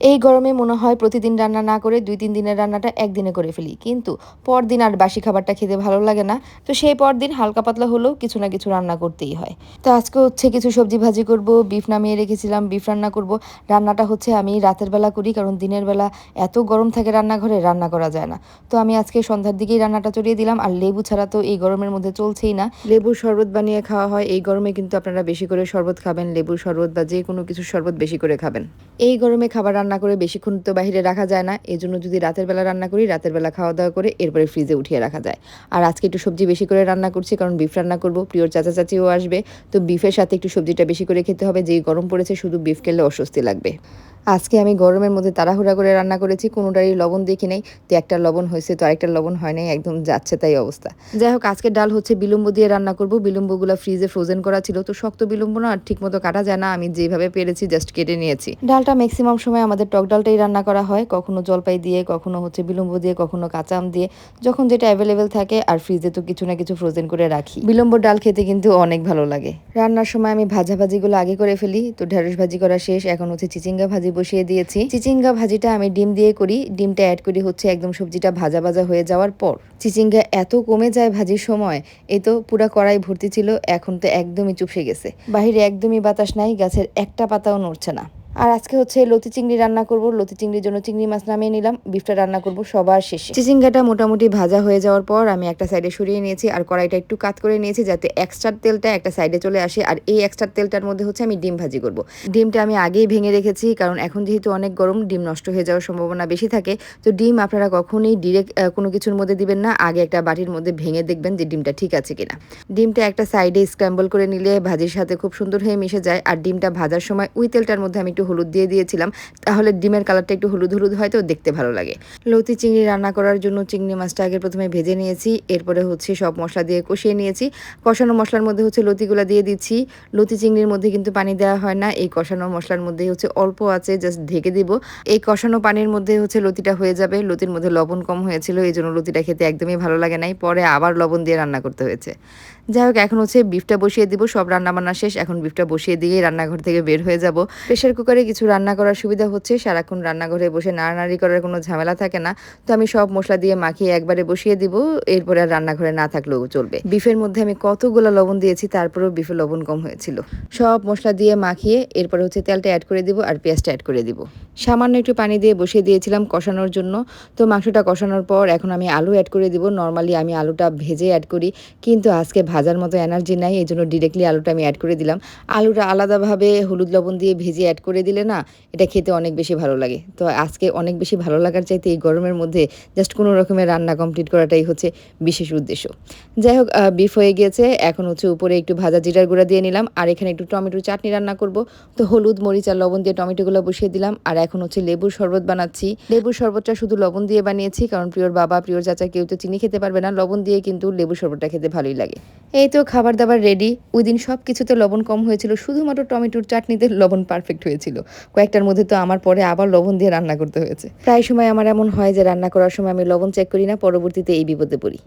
এই গরমে মনে হয় প্রতিদিন রান্না না করে দুই তিন দিনের রান্নাটা একদিনে করে ফেলি। কিন্তু পরদিন আর বাসি খাবারটা খেতে ভালো লাগে না। তো সেই পরদিন হালকা পাতলা হলেও কিছু না কিছু রান্না করতেই হয়। তো আজকে হচ্ছে কিছু সবজি ভাজি করব বিফ নামিয়ে রেখেছিলাম বিফ রান্না করব। রান্নাটা হচ্ছে আমি রাতের বেলা করি কারণ দিনের বেলা এত গরম থাকে রান্নাঘরে রান্না করা যায় না। তো আমি আজকে সন্ধ্যার দিকেই রান্নাটা চড়িয়ে দিলাম। আর লেবু ছাড়া তো এই গরমের মধ্যে চলছেই না। লেবুর শরবত বানিয়ে খাওয়া হয়। এই গরমে কিন্তু আপনারা বেশি করে শরবত খাবেন। লেবুর শরবত বা যে কোনো কিছু শরবত বেশি করে খাবেন। এই গরমে খাবার রান্না করে বেশিক্ষণ তো বাইরে রাখা যায় না। এই জন্য যদি রাতের বেলা রান্না করি, রাতের বেলা খাওয়া দাওয়া করে এরপরে ফ্রিজে উঠিয়ে রাখা যায়। আর আজকে একটু সবজি বেশি করে রান্না করছি, কারণ বিফ রান্না করব, প্রিয়র চাচা চাচিও আসবে। তো বিফের সাথে একটু সবজিটা বেশি করে খেতে হবে, যেই গরম পড়েছে শুধু বিফ খেলে অস্বস্তি লাগবে। আজকে আমি গরমের মধ্যে তাড়াহুড়া করে রান্না করেছি, কোনোটারই লবণ দেখি নেই। তো একটা লবণ হয়েছে তো আরেকটা লবণ হয় নাই, একদম যাচ্ছে তাই অবস্থা। যাই হোক আজকে ডাল হচ্ছে বিলম্ব দিয়ে রান্না করব। বিলম্বগুলো ফ্রিজে ফ্রোজেন করা ছিল। তো শক্ত বিলম্ব না, আর ঠিক মতো কাটা যায় না। আমি যেভাবে পেরেছি জাস্ট কেটে নিয়েছি। ডালটা ম্যাক্সিমাম সময় আমাদের টক ডালটাই রান্না করা হয়, কখনো জলপাই দিয়ে, কখনো হচ্ছে বিলম্ব দিয়ে, কখনো কাঁচা আম দিয়ে, যখন যেটা অ্যাভেলেবেল থাকে আর ফ্রিজে তো কিছু না কিছু ফ্রোজেন করে রাখি। বিলম্ব ডাল খেতে কিন্তু অনেক ভালো লাগে। রান্নার সময় আমি ভাজা ভাজিগুলো আগে করে ফেলি, তো ঢেঁড়স ভাজি করা শেষ, এখন হচ্ছে চিচিঙ্গা ভাজি বসিয়ে দিয়েছি। চিচিঙ্গা ভাজিটা আমি ডিম দিয়ে করি, ডিমটা অ্যাড করি হচ্ছে একদম সবজিটা ভাজা ভাজা হয়ে যাওয়ার পর। চিচিঙ্গা এত কমে যায় ভাজির সময় এই তো পুরা কড়াই ভর্তি ছিল, এখন তো একদমই চুপসে গেছে। বাহিরে একদমই বাতাস নাই, গাছের একটা পাতাও নড়ছে না। আর আজকে হচ্ছে লতি চিংড়ি রান্না করব। লতি চিংড়ির জন্য চিংড়ি মাছ নামিয়ে নিলাম। বিফটা রান্না করব সবার শেষে। চিচিঙ্গাটা মোটামুটি ভাজা হয়ে যাওয়ার পর আমি একটা সাইডে সরিয়ে নিয়েছি আর কড়াইটা একটু কাত করে নিয়েছি যাতে এক্সট্রা তেলটা একটা সাইডে চলে আসে। আর এই এক্সট্রা তেলটার মধ্যে হচ্ছে আমি ডিম ভাজি করব। ডিমটা আমি আগেই ভেঙে রেখেছি কারণ এখন যেহেতু অনেক গরম, ডিম নষ্ট হয়ে যাওয়ার সম্ভাবনা বেশি থাকে। তো ডিম আপনারা কখনোই ডিরেক্ট কোনো কিছুর মধ্যে দিবেন না। আগে একটা বাটির মধ্যে ভেঙে দেখবেন যে ডিমটা ঠিক আছে কিনা। ডিমটা একটা সাইডে স্ক্র্যাম্বল করে নিলে ভাজির সাথে খুব সুন্দর হয়ে মিশে যায়। আর ডিমটা ভাজার সময় ওই তেলটার মধ্যে আমি একটু হলুদ দিয়ে দিয়েছিলাম, তাহলে ডিমের কালারটা একটু হলুদ হলুদ হয় তো দেখতে ভালো লাগে। লতি চিংড়ি রান্না করার জন্য চিংড়ি মাছটা আগে প্রথমে ভেজে নিয়েছি, এরপরে হচ্ছে সব মশলা দিয়ে কষিয়ে নিয়েছি। কষানো মশলার মধ্যে হচ্ছে লতিগুলো দিয়ে দিচ্ছি। লতি চিংড়ির মধ্যে কিন্তু পানি দেওয়া হয় না, এই কষানো মশলার মধ্যে হচ্ছে অল্প আছে, জাস্ট ঢেকে দিব। এই কষানো পানির মধ্যে হচ্ছে লতিটা হয়ে যাবে, লতির মধ্যে লবণ কম হয়েছিল, এই জন্য লতিটা খেতে একদমই ভালো লাগে নাই, পরে আবার লবণ দিয়ে রান্না করতে হয়েছে। যাই হোক, এখন হচ্ছে বিফটা বসিয়ে দিব। সব রান্না বান্না শেষ। এখন বিফটা বসিয়ে দিয়ে রান্নাঘর থেকে বের হয়ে যাব। প্রেশার কুকারে কিছু রান্না করার সুবিধা হচ্ছে। সারাক্ষণ রান্নাঘরে বসে নাড়ানাড়ি করার কোনো ঝামেলা থাকে না। তো আমি সব মশলা দিয়ে মাখিয়ে একবারে বসিয়ে দিব। এরপরে আর রান্নাঘরে না থাকলেও চলবে। বিফের মধ্যে আমি কতগুলো লবণ দিয়েছি, তারপরেও বিফে লবণ কম হয়েছিল। সব মশলা দিয়ে মাখিয়ে এরপরে হচ্ছে তেলটা অ্যাড করে দিব আর পেঁয়াজটা অ্যাড করে দিব। সামান্য একটু পানি দিয়ে বসিয়ে দিয়েছিলাম কষানোর জন্য। তো মাংসটা কষানোর পর এখন আমি আলু অ্যাড করে দিব। নর্মালি আমি আলুটা ভেজে অ্যাড করি। কিন্তু আজকে ভাজার মতো এনার্জি নাই, এই জন্য ডিরেক্টলি আলুটা আমি অ্যাড করে দিলাম। আলুটা আলাদাভাবে হলুদ লবণ দিয়ে ভেজে অ্যাড করে দিলে না, এটা খেতে অনেক বেশি ভালো লাগে। তো আজকে অনেক বেশি ভালো লাগার চাইতে এই গরমের মধ্যে জাস্ট কোনো রকমের রান্না কমপ্লিট করাটাই হচ্ছে বিশেষ উদ্দেশ্য। যাই হোক বিফ হয়ে গিয়েছে, এখন হচ্ছে উপরে একটু ভাজা জিরার গুঁড়া দিয়ে নিলাম, আর এখানে একটু টমেটো চাটনি রান্না করব। তো হলুদ, মরিচ আর লবণ দিয়ে টমেটোগুলো বসিয়ে দিলাম, আর এখন হচ্ছে লেবুর শরবত বানাচ্ছি। লেবুর শরবতটা শুধু লবণ দিয়ে বানিয়েছি, কারণ প্রিয়র বাবা, প্রিয়র চাচা কেউ তো চিনি খেতে পারবে না, লবণ দিয়ে কিন্তু লেবুর শরবতটা খেতে ভালোই লাগে। এই তো খাবার দাবার রেডি ওই দিন সব কিছুতে লবণ কম হয়েছিল, শুধুমাত্র টমেটোর চাটনিতে লবণ পারফেক্ট হয়েছিল। কয়েকটার মধ্যে তো আমার পরে আবার লবণ দিয়ে রান্না করতে হয়েছে। প্রায় সময় আমার এমন হয় যে রান্না করার সময় আমি লবণ চেক করি না, পরবর্তীতে এই বিপদে পড়ি।